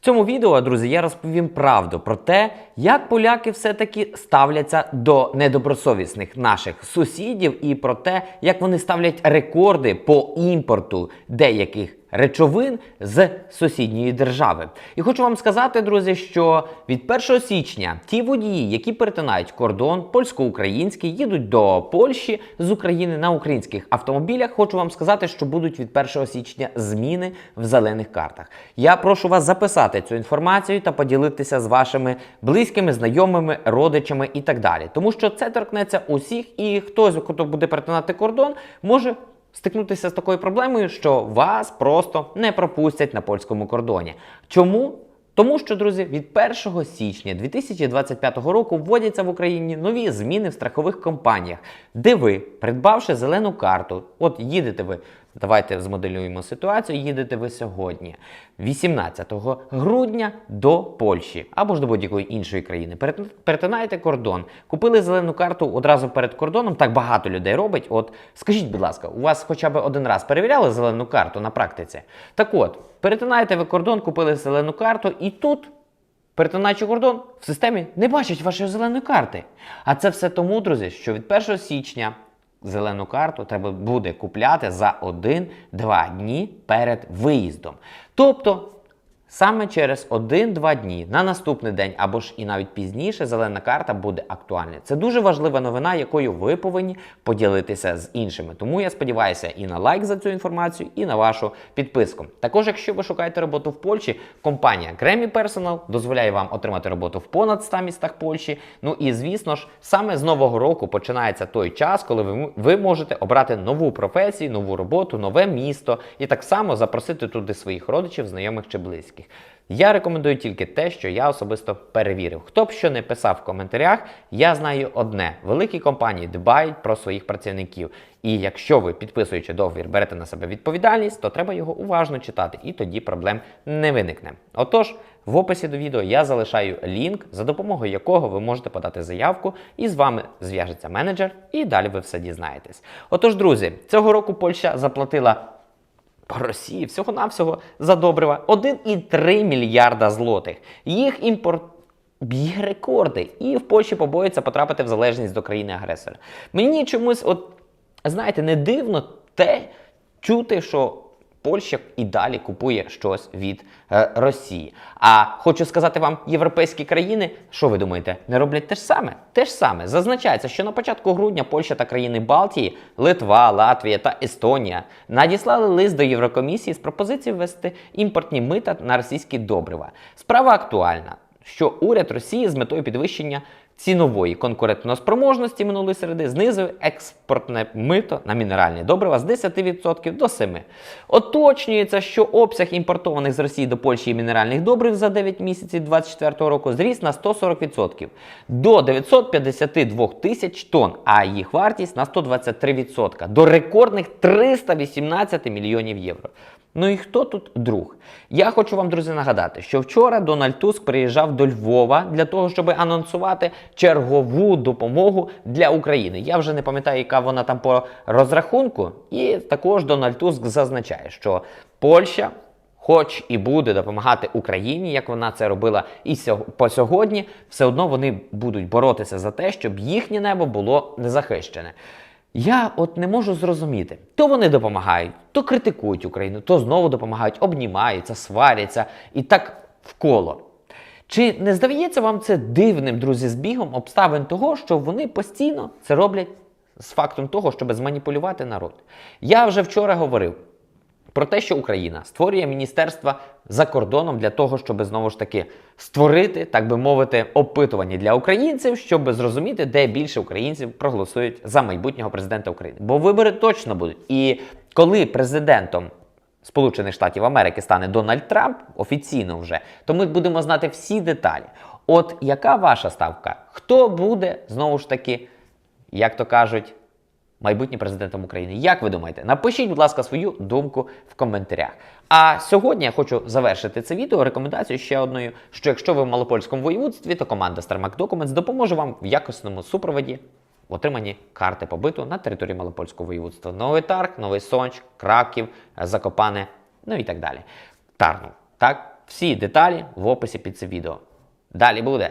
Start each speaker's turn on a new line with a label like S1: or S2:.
S1: В цьому відео, друзі, я розповім правду про те, як поляки все-таки ставляться до недобросовісних наших сусідів, і про те, як вони ставлять рекорди по імпорту деяких речовин з сусідньої держави. І хочу вам сказати, друзі, що від 1 січня ті водії, які перетинають кордон польсько-український, їдуть до Польщі з України на українських автомобілях. Хочу вам сказати, що будуть від 1 січня зміни в зелених картах. Я прошу вас записати цю інформацію та поділитися з вашими близькими, знайомими, родичами і так далі. Тому що це торкнеться усіх, і хтось, хто буде перетинати кордон, може стикнутися з такою проблемою, що вас просто не пропустять на польському кордоні. Чому? Тому що, друзі, від 1 січня 2025 року вводяться в Україні нові зміни в страхових компаніях, де ви, придбавши зелену карту, от їдете ви, давайте змоделюємо ситуацію, їдете ви сьогодні, 18 грудня до Польщі або ж до будь-якої іншої країни. Перет- Перетинаєте кордон, купили зелену карту одразу перед кордоном. Так багато людей робить. От скажіть, будь ласка, у вас хоча б один раз перевіряли зелену карту на практиці? Так от, перетинаєте ви кордон, купили зелену карту, і тут перетинаючи кордон, в системі не бачать вашої зеленої карти. А це все тому, друзі, що від 1 січня зелену карту треба буде купляти за 1-2 дні перед виїздом. Тобто. Саме через 1-2 дні на наступний день або ж і навіть пізніше зелена карта буде актуальна. Це дуже важлива новина, якою ви повинні поділитися з іншими. Тому я сподіваюся і на лайк за цю інформацію, і на вашу підписку. Також, якщо ви шукаєте роботу в Польщі, компанія Grammy Personal дозволяє вам отримати роботу в понад 100 містах Польщі. Ну і звісно ж, саме з нового року починається той час, коли ви, ви можете обрати нову професію, нову роботу, нове місто і так само запросити туди своїх родичів, знайомих чи близьких. Я рекомендую тільки те, що я особисто перевірив. Хто б що не писав в коментарях, я знаю одне: великі компанії дбають про своїх працівників. І якщо ви, підписуючи договір, берете на себе відповідальність, то треба його уважно читати, і тоді проблем не виникне. Отож, в описі до відео я залишаю лінк, за допомогою якого ви можете подати заявку, і з вами зв'яжеться менеджер, і далі ви все дізнаєтесь. Отож, друзі, цього року Польща заплатила по Росії всього-навсього за добрива 1,3 мільярда злотих. Їх імпорт б'є рекорди, і в Польщі побоються потрапити в залежність до країни-агресора. Мені чомусь, от знаєте, не дивно те чути, що. Польща і далі купує щось від е, Росії. А хочу сказати вам, європейські країни, що ви думаєте, не роблять те ж саме? Те ж саме зазначається, що на початку грудня Польща та країни Балтії, Литва, Латвія та Естонія надіслали лист до Єврокомісії з пропозицією ввести імпортні мита на російські добрива. Справа актуальна, що уряд Росії з метою підвищення цінової конкурентноспроможності минулої середи знизив експортне мито на мінеральні добрива з 10% до 7%. Оточнюється, що обсяг імпортованих з Росії до Польщі мінеральних добрив за 9 місяців 2024 року зріс на 140% до 952 тисяч тонн, а їх вартість на 123% до рекордних 318 мільйонів євро. Ну і хто тут друг? Я хочу вам, друзі, нагадати, що вчора Дональд Туск приїжджав до Львова для того, щоб анонсувати чергову допомогу для України. Я вже не пам'ятаю, яка вона там по розрахунку. І також Дональд Туск зазначає, що Польща. Хоч і буде допомагати Україні, як вона це робила і по сьогодні, все одно вони будуть боротися за те, щоб їхнє небо було незахищене. Я от не можу зрозуміти, то вони допомагають, то критикують Україну, то знову допомагають, обнімаються, сваряться і так вколо. Чи не здається вам це дивним, друзі, збігом обставин того, що вони постійно це роблять з фактом того, щоб зманіпулювати народ? Я вже вчора говорив про те, що Україна створює міністерства за кордоном для того, щоб знову ж таки створити, так би мовити, опитування для українців, щоб зрозуміти, де більше українців проголосують за майбутнього президента України. Бо вибори точно будуть. І коли президентом Сполучених Штатів Америки стане Дональд Трамп офіційно вже, то ми будемо знати всі деталі. От яка ваша ставка? Хто буде знову ж таки, як то кажуть, майбутнім президентом України. Як ви думаєте? Напишіть, будь ласка, свою думку в коментарях. А сьогодні я хочу завершити це відео рекомендацією ще одною, що якщо ви в малопольському воєводстві, то команда Starmac Documents допоможе вам в якісному супроводі в отриманні карти побиту на території малопольського воєводства. Новий Тарг, Новий Сонч, Краків, Закопане, ну і так далі. Тарнов. Так, Всі деталі в описі під цим відео. Далі буде.